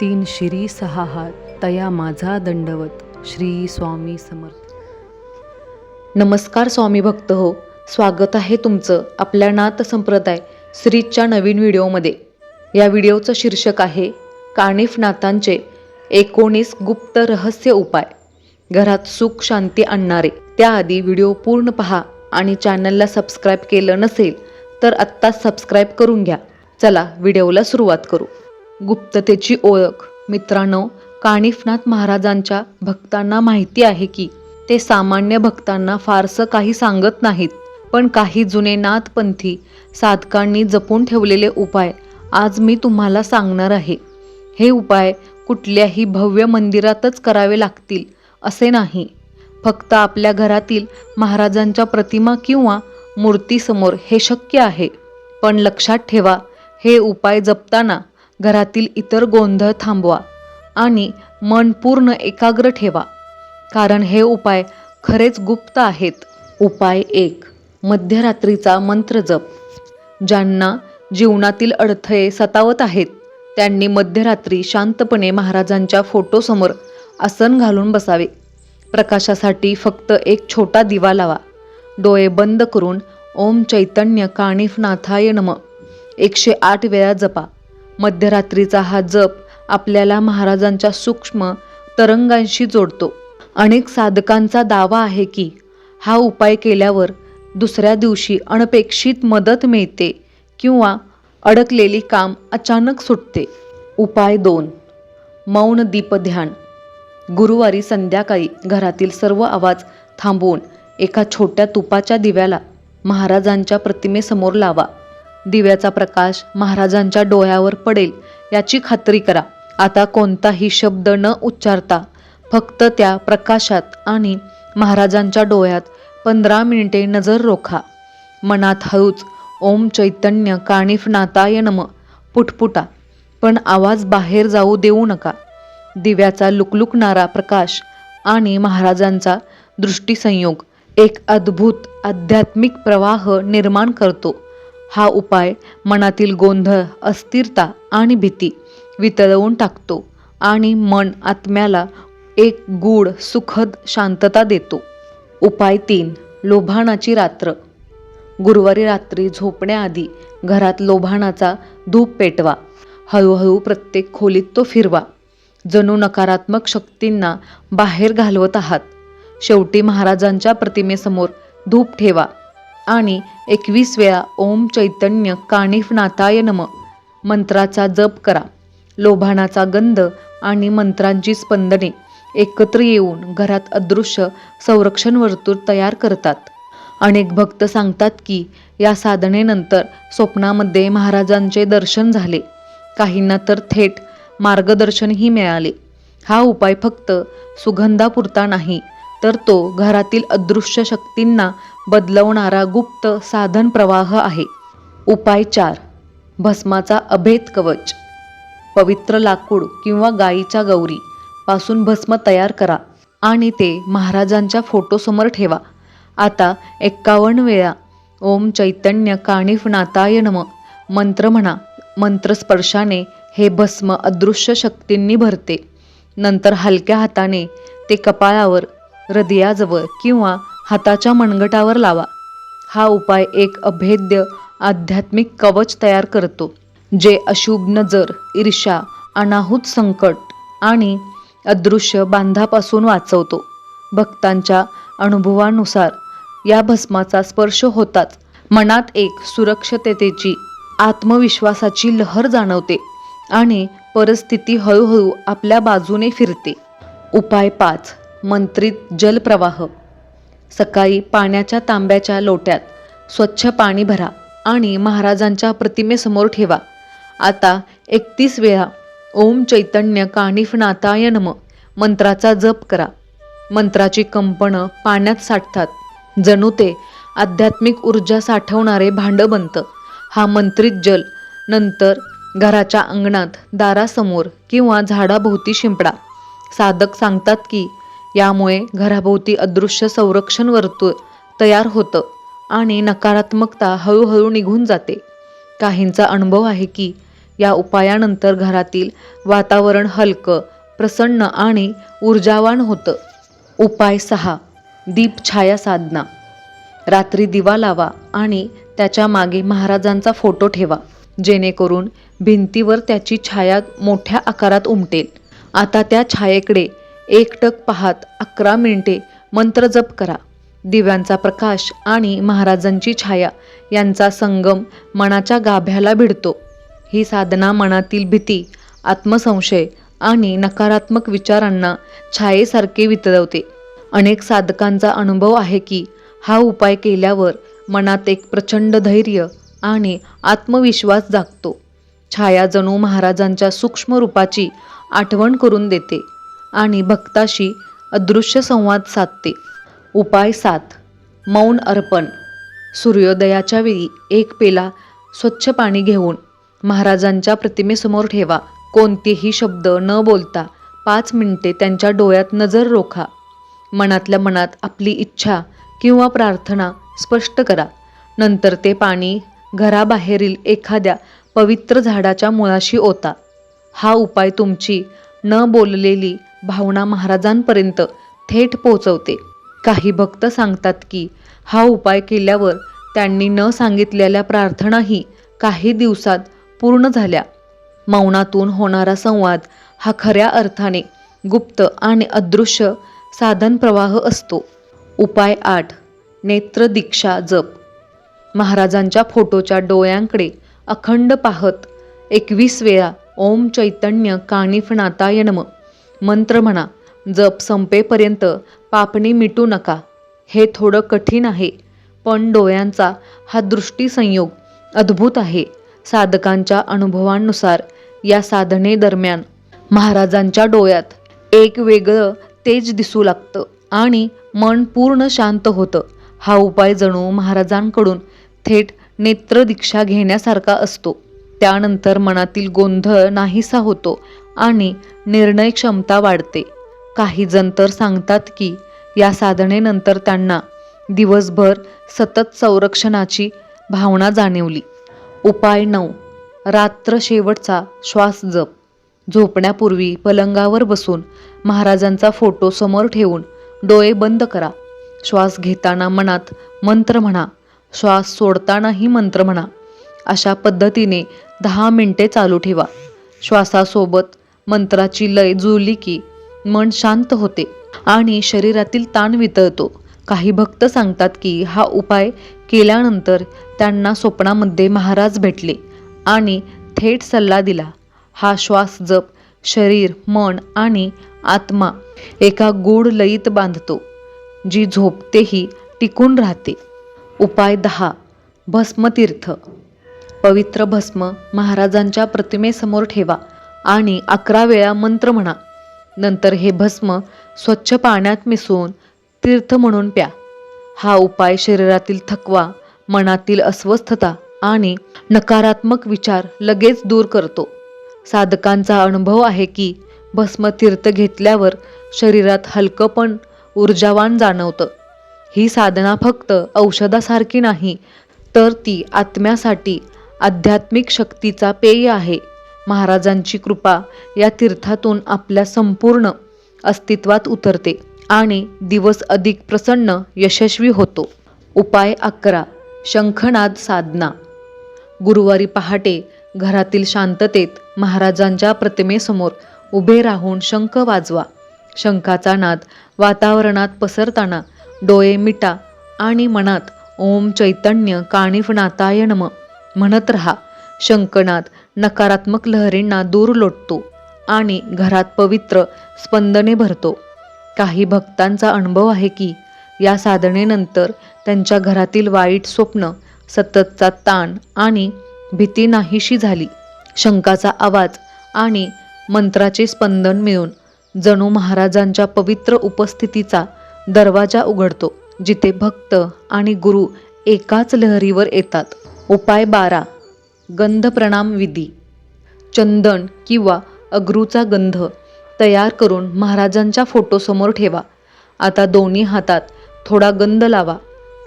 तीन शिरी सहा हात तया माझा दंडवत श्री स्वामी समर्थ. नमस्कार स्वामी भक्त हो स्वागत आहे तुमचं आपल्या नाथ संप्रदाय श्रीच्या नवीन व्हिडिओमध्ये. या व्हिडिओचं शीर्षक आहे कानिफ नाथांचे एकोणीस गुप्त रहस्य उपाय. घरात सुख शांती आणणारे. त्याआधी व्हिडिओ पूर्ण पहा आणि चॅनलला सबस्क्राईब केलं नसेल तर आत्ताच सबस्क्राईब करून घ्या. चला व्हिडिओला सुरुवात करू. गुप्ततेची ओळख. मित्रांनो कानिफनाथ महाराजांच्या भक्तांना माहिती आहे की ते सामान्य भक्तांना फारसं काही सांगत नाहीत. पण काही जुने नाथपंथी साधकांनी जपून ठेवलेले उपाय आज मी तुम्हाला सांगणार आहे. हे उपाय कुठल्याही भव्य मंदिरातच करावे लागतील असे नाही. फक्त आपल्या घरातील महाराजांच्या प्रतिमा किंवा मूर्तीसमोर हे शक्य आहे. पण लक्षात ठेवा हे उपाय जपताना घरातील इतर गोंधळ थांबवा आणि मन पूर्ण एकाग्र ठेवा. कारण हे उपाय खरेच गुप्त आहेत. उपाय एक. मध्यरात्रीचा मंत्र जप. ज्यांना जीवनातील अडथळे सतावत आहेत त्यांनी मध्यरात्री शांतपणे महाराजांच्या फोटोसमोर आसन घालून बसावे. प्रकाशासाठी फक्त एक छोटा दिवा लावा. डोळे बंद करून ओम चैतन्य काणिफनाथाय नम. एकशे आठ वेळा जपा. मध्यरात्रीचा हा जप आपल्याला महाराजांच्या सूक्ष्म तरंगांशी जोडतो. अनेक साधकांचा दावा आहे की हा उपाय केल्यावर दुसऱ्या दिवशी अनपेक्षित मदत मिळते किंवा अडकलेली काम अचानक सुटते. उपाय दोन. मौन दीपध्यान गुरुवारी संध्याकाळी घरातील सर्व आवाज थांबवून एका छोट्या तुपाच्या दिव्याला महाराजांच्या प्रतिमेसमोर लावा. दिव्याचा प्रकाश महाराजांच्या डोळ्यावर पडेल याची खात्री करा. आता कोणताही शब्द न उच्चारता फक्त त्या प्रकाशात आणि महाराजांच्या डोळ्यात पंधरा मिनिटे नजर रोखा. मनात हळूच ओम चैतन्य कानिफनाथाय नम पुटपुटा. पण आवाज बाहेर जाऊ देऊ नका. दिव्याचा लुकलुकणारा प्रकाश आणि महाराजांचा दृष्टीसंयोग एक अद्भुत आध्यात्मिक प्रवाह निर्माण करतो. हा उपाय मनातील गोंधळ अस्थिरता आणि भीती वितळवून टाकतो आणि मन आत्म्याला एक गूढ सुखद शांतता देतो. उपाय तीन लोभाणाची रात्र. गुरुवारी रात्री झोपण्याआधी घरात लोभाणाचा धूप पेटवा. हळूहळू प्रत्येक खोलीत तो फिरवा. जणू नकारात्मक शक्तींना बाहेर घालवत आहात. शेवटी महाराजांच्या प्रतिमेसमोर धूप ठेवा. आणि एकवीस वेळा ओम चैतन्य कानिफनाथाय नम. मंत्राचा जप करा. लोभानाचा गंध आणि मंत्रांची स्पंदने एकत्र येऊन घरात अदृश्य संरक्षण वर्तुळ तयार करतात. अनेक भक्त सांगतात की या साधनेनंतर स्वप्नामध्ये महाराजांचे दर्शन झाले. काहींना तर थेट मार्गदर्शनही मिळाले. हा उपाय फक्त सुगंधापुरता नाही तर तो घरातील अदृश्य शक्तींना बदलवणारा गुप्त साधन प्रवाह आहे. उपाय चार. भस्माचा अभेद कवच. पवित्र लाकूड किंवा गाईच्या गौरी पासून भस्म तयार करा आणि ते महाराजांच्या फोटोसमोर ठेवा. आता एक्कावन्न वेळा ओम चैतन्य काणिफ नम. मंत्र म्हणा. मंत्रस्पर्शाने हे भस्म अदृश्य शक्तींनी भरते. नंतर हलक्या हाताने ते कपाळावर हृदयाजवळ किंवा हाताच्या मनगटावर लावा. हा उपाय एक अभेद्य आध्यात्मिक कवच तयार करतो जे अशुभ नजर ईर्ष्या अनाहूत संकट आणि अदृश्य बांधापासून वाचवतो. भक्तांच्या अनुभवानुसार या भस्माचा स्पर्श होताच मनात एक सुरक्षिततेची आत्मविश्वासाची लहर जाणवते आणि परिस्थिती हळूहळू आपल्या बाजूने फिरते. उपाय पाच. मंत्रित जलप्रवाह. सकाळी पाण्याच्या तांब्याच्या लोट्यात स्वच्छ पाणी भरा आणि महाराजांच्या प्रतिमेसमोर ठेवा. आता एकतीस वेळा ओम चैतन्य कानिफनाथाय नम मंत्राचा जप करा. मंत्राची कंपनं पाण्यात साठतात. जणू ते आध्यात्मिक ऊर्जा साठवणारे भांडं बनतं हा मंत्रित जल नंतर घराच्या अंगणात दारासमोर किंवा झाडाभोवती शिंपडा. साधक सांगतात की यामुळे घराभोवती अदृश्य संरक्षण वर्तुळ तयार होतं आणि नकारात्मकता हळूहळू निघून जाते. काहींचा अनुभव आहे की या उपायानंतर घरातील वातावरण हलकं प्रसन्न आणि ऊर्जावान होतं. उपाय सहा दीपछाया साधना. रात्री दिवा लावा आणि त्याच्यामागे महाराजांचा फोटो ठेवा जेणेकरून भिंतीवर त्याची छाया मोठ्या आकारात उमटेल. आता त्या छायेकडे एकटक पाहत अकरा मिनिटे मंत्रजप करा. दिव्यांचा प्रकाश आणि महाराजांची छाया यांचा संगम मनाच्या गाभ्याला भिडतो. ही साधना मनातील भीती आत्मसंशय आणि नकारात्मक विचारांना छायेसारखे वितळवते. अनेक साधकांचा अनुभव आहे की हा उपाय केल्यावर मनात एक प्रचंड धैर्य आणि आत्मविश्वास जागतो. छाया जणू महाराजांच्या सूक्ष्म रूपाची आठवण करून देते. आणि भक्ताशी अदृश्य संवाद साधते. उपाय सात. मौन अर्पण. सूर्योदयाच्या वेळी एक पेला स्वच्छ पाणी घेऊन महाराजांच्या प्रतिमेसमोर ठेवा. कोणतेही शब्द न बोलता पाच मिनिटे त्यांच्या डोळ्यात नजर रोखा. मनातल्या मनात आपली इच्छा किंवा प्रार्थना स्पष्ट करा. नंतर ते पाणी घराबाहेरील एखाद्या पवित्र झाडाच्या मुळाशी ओता. हा उपाय तुमची न बोललेली भावना महाराजांपर्यंत थेट पोचवते काही भक्त सांगतात की हा उपाय केल्यावर त्यांनी न सांगितलेल्या प्रार्थनाही काही दिवसात पूर्ण झाल्या. मौनातून होणारा संवाद हा खऱ्या अर्थाने गुप्त आणि अदृश्य साधन प्रवाह असतो. उपाय आठ नेत्र दीक्षा जप. महाराजांच्या फोटोच्या डोळ्यांकडे अखंड पाहत एकवीस वेळा ओम चैतन्य कानिफनाथाय नम मंत्र म्हणा जप संपेपर्यंत पापणी मिटू नका. हे थोडं कठीण आहे पण डोळ्यांचा हा दृष्टीसंयोग अद्भुत आहे. साधकांच्या अनुभवांनुसार या साधनेदरम्यान महाराजांच्या डोळ्यात एक वेगळं तेज दिसू लागतं आणि मन पूर्ण शांत होतं. हा उपाय जणू महाराजांकडून थेट नेत्रदीक्षा घेण्यासारखा असतो. त्यानंतर मनातील गोंधळ नाहीसा होतो आणि निर्णय क्षमता वाढते. काही जण तर सांगतात की या साधनेनंतर त्यांना दिवसभर सतत संरक्षणाची भावना जाणवली. उपाय नऊ. रात्र शेवटचा श्वास जप. झोपण्यापूर्वी पलंगावर बसून महाराजांचा फोटो समोर ठेवून डोळे बंद करा. श्वास घेताना मनात मंत्र म्हणा. श्वास सोडतानाही मंत्र म्हणा. अशा पद्धतीने दहा मिनटे चालू ठेवा. श्वासासोबत मंत्राची लय जुळली की मन शांत होते आणि शरीरातील ताण वितळतो. काही भक्त सांगतात की हा उपाय केल्यानंतर त्यांना स्वप्नामध्ये महाराज भेटले आणि थेट सल्ला दिला. हा श्वास जप शरीर मन आणि आत्मा एका गूढ लयीत बांधतो जी झोपतेही टिकून राहते. उपाय दहा भस्मतीर्थ. पवित्र भस्म महाराजांच्या प्रतिमेसमोर ठेवा. आणि अकरा वेळा मंत्र म्हणा. नंतर हे भस्म स्वच्छ पाण्यात मिसळून तीर्थ म्हणून प्या. हा उपाय शरीरातील थकवा मनातील अस्वस्थता आणि नकारात्मक विचार लगेच दूर करतो. साधकांचा अनुभव आहे की भस्मतीर्थ घेतल्यावर शरीरात हलकंपण ऊर्जावान जाणवतं. ही साधना फक्त औषधासारखी नाही तर ती आत्म्यासाठी आध्यात्मिक शक्तीचा पेय आहे. महाराजांची कृपा या तीर्थातून आपल्या संपूर्ण अस्तित्वात उतरते आणि दिवस अधिक प्रसन्न यशस्वी होतो. उपाय अकरा. शंखनाद साधना. गुरुवारी पहाटे घरातील शांततेत महाराजांच्या प्रतिमेसमोर उभे राहून शंख वाजवा. शंखाचा नाद वातावरणात पसरताना डोळे मिटा आणि मनात ओम चैतन्य काणिफनाथाय नम म्हणत रहा. शंकणात नकारात्मक लहरींना दूर लोटतो आणि घरात पवित्र स्पंदने भरतो. काही भक्तांचा अनुभव आहे की या साधनेनंतर त्यांच्या घरातील वाईट स्वप्न सततचा ताण आणि भीती नाहीशी झाली. शंकाचा आवाज आणि मंत्राचे स्पंदन मिळून जणू महाराजांच्या पवित्र उपस्थितीचा दरवाजा उघडतो जिथे भक्त आणि गुरु एकाच लहरीवर येतात. उपाय बारा. गंध प्रणाम विधी चंदन किंवा अग्रूचा गंध तयार करून महाराजांच्या फोटोसमोर ठेवा. आता दोन्ही हातात थोडा गंध लावा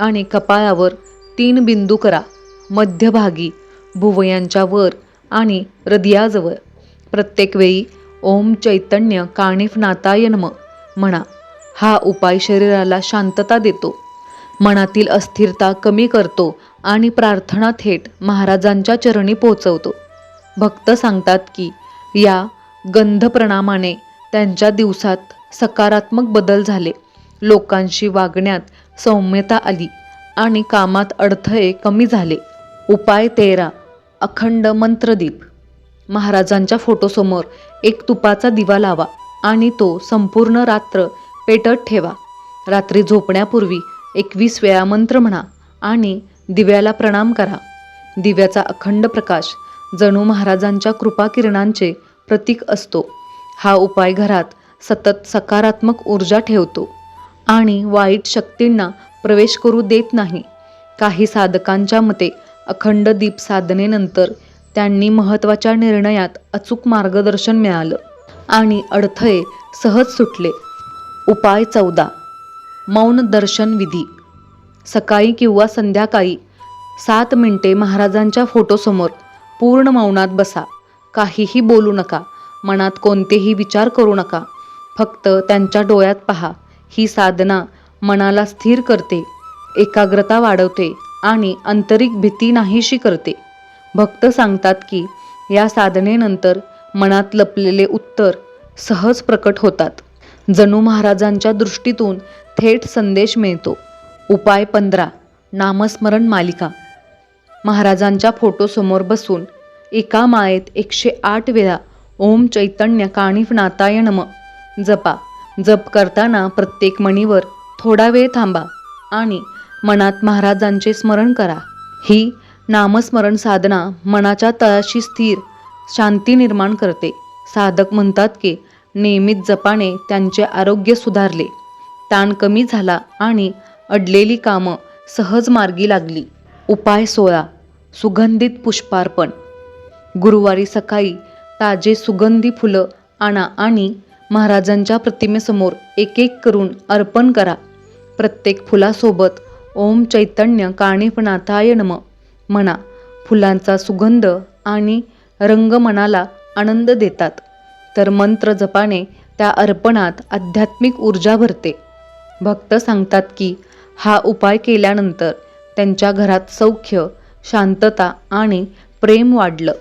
आणि कपाळावर तीन बिंदू करा. मध्यभागी भुवयांच्या वर आणि हृदयाजवळ. प्रत्येक वेळी ओम चैतन्य काणिफ नातायनम म्हणा. हा उपाय शरीराला शांतता देतो. मनातील अस्थिरता कमी करतो आणि प्रार्थना थेट महाराजांच्या चरणी पोचवतो. भक्त सांगतात की या गंध प्रणामाने त्यांच्या दिवसात सकारात्मक बदल झाले. लोकांशी वागण्यात सौम्यता आली आणि कामात अडथळे कमी झाले. उपाय तेरा अखंड मंत्रदीप. महाराजांच्या फोटोसमोर एक तुपाचा दिवा लावा आणि तो संपूर्ण रात्र पेटत ठेवा. रात्री झोपण्यापूर्वी एकवीस वेळा मंत्र म्हणा आणि दिव्याला प्रणाम करा. दिव्याचा अखंड प्रकाश जणू महाराजांच्या कृपाकिरणांचे प्रतीक असतो. हा उपाय घरात सतत सकारात्मक ऊर्जा ठेवतो आणि वाईट शक्तींना प्रवेश करू देत नाही. काही साधकांच्या मते अखंड दीप साधनेनंतर त्यांनी महत्त्वाच्या निर्णयात अचूक मार्गदर्शन मिळालं आणि अडथळे सहज सुटले. उपाय चौदा. मौन दर्शन विधी. सकाळी किंवा संध्याकाळी सात मिनिटे महाराजांच्या फोटोसमोर पूर्ण मौनात बसा. काहीही बोलू नका. मनात कोणतेही विचार करू नका. फक्त त्यांच्या डोळ्यात पहा. ही साधना मनाला स्थिर करते एकाग्रता वाढवते आणि आंतरिक भीती नाहीशी करते. भक्त सांगतात की या साधनेनंतर मनात लपलेले उत्तर सहज प्रकट होतात. जणू महाराजांच्या दृष्टीतून थेट संदेश मिळतो. उपाय पंधरा. नामस्मरण मालिका. महाराजांच्या फोटोसमोर बसून एका माळेत एकशे आठ वेळा ओम चैतन्य काणिफ नाताय नम. जपा. जप करताना प्रत्येक मणीवर थोडा वेळ थांबा आणि मनात महाराजांचे स्मरण करा. ही नामस्मरण साधना मनाच्या तळाशी स्थिर शांती निर्माण करते. साधक म्हणतात की नियमित जपाने त्यांचे आरोग्य सुधारले. ताण कमी झाला आणि अडलेली कामं सहज मार्गी लागली. उपाय सोळा. सुगंधित पुष्पार्पण. गुरुवारी सकाळी ताजे सुगंधी फुलं आणा आणि महाराजांच्या प्रतिमेसमोर एक एक करून अर्पण करा. प्रत्येक फुलासोबत ओम चैतन्य काणिपनाथाय नम म्हणा. फुलांचा सुगंध आणि रंग मनाला आनंद देतात. तर मंत्र जपाने त्या अर्पणात आध्यात्मिक ऊर्जा भरते. भक्त सांगतात की हा उपाय केल्यानंतर त्यांच्या घरात सौख्य शांतता आणि प्रेम वाढलं.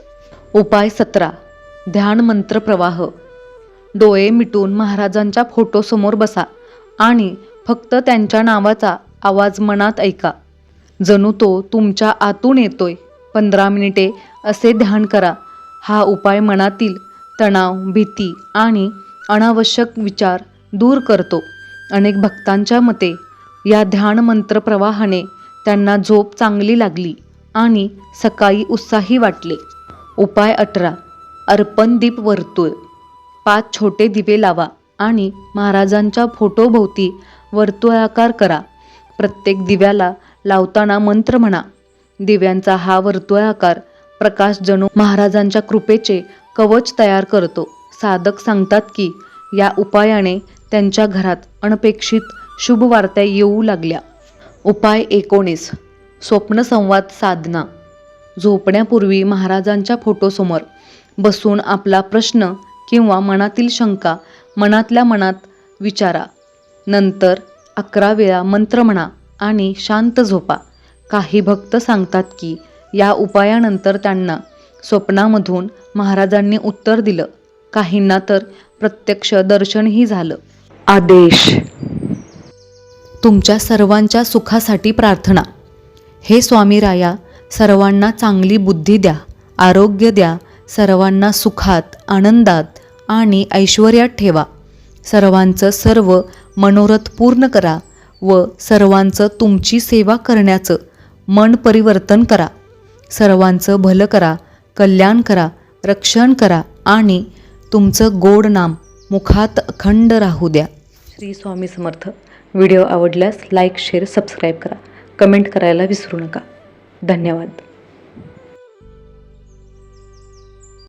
उपाय सतरा ध्यान मंत्र प्रवाह. डोळे मिटून महाराजांच्या फोटोसमोर बसा आणि फक्त त्यांच्या नावाचा आवाज मनात ऐका. जणू तो तुमच्या आतून येतोय. पंधरा मिनिटे असे ध्यान करा. हा उपाय मनातील तणाव भीती आणि अनावश्यक विचार दूर करतो. अनेक भक्तांच्या मते या ध्यान मंत्र प्रवाहाने त्यांना झोप चांगली लागली आणि सकाळी उत्साही वाटले. उपाय अठरा. अर्पण दीप वर्तुळ. पाच छोटे दिवे लावा आणि महाराजांच्या फोटोभोवती वर्तुळाकार करा. प्रत्येक दिव्याला लावताना मंत्र म्हणा. दिव्यांचा हा वर्तुळाकार प्रकाश जणू महाराजांच्या कृपेचे कवच तयार करतो. साधक सांगतात की या उपायाने त्यांच्या घरात अनपेक्षित शुभवार्त्या येऊ लागल्या. उपाय एकोणीस. स्वप्नसंवाद साधना. झोपण्यापूर्वी महाराजांच्या फोटोसमोर बसून आपला प्रश्न किंवा मनातील शंका मनातल्या मनात विचारा. नंतर अकरा वेळा मंत्र म्हणा आणि शांत झोपा. काही भक्त सांगतात की या उपायानंतर त्यांना स्वप्नामधून महाराजांनी उत्तर दिलं. काहींना तर प्रत्यक्ष दर्शनही झालं. आदेश. तुमच्या सर्वांच्या सुखासाठी प्रार्थना. हे स्वामी राया सर्वांना चांगली बुद्धी द्या आरोग्य द्या सर्वांना सुखात आनंदात आणि ऐश्वर्यात ठेवा. सर्वांचं सर्व मनोरथ पूर्ण करा व सर्वांचं तुमची सेवा करण्याचं मन परिवर्तन करा. सर्वांचं भलं करा कल्याण करा रक्षण करा आणि तुमचं गोड नाम मुखात अखंड राहू द्या. श्री स्वामी समर्थ. व्हिडिओ आवडल्यास लाईक शेअर सबस्क्राईब करा. कमेंट करायला विसरू नका. धन्यवाद.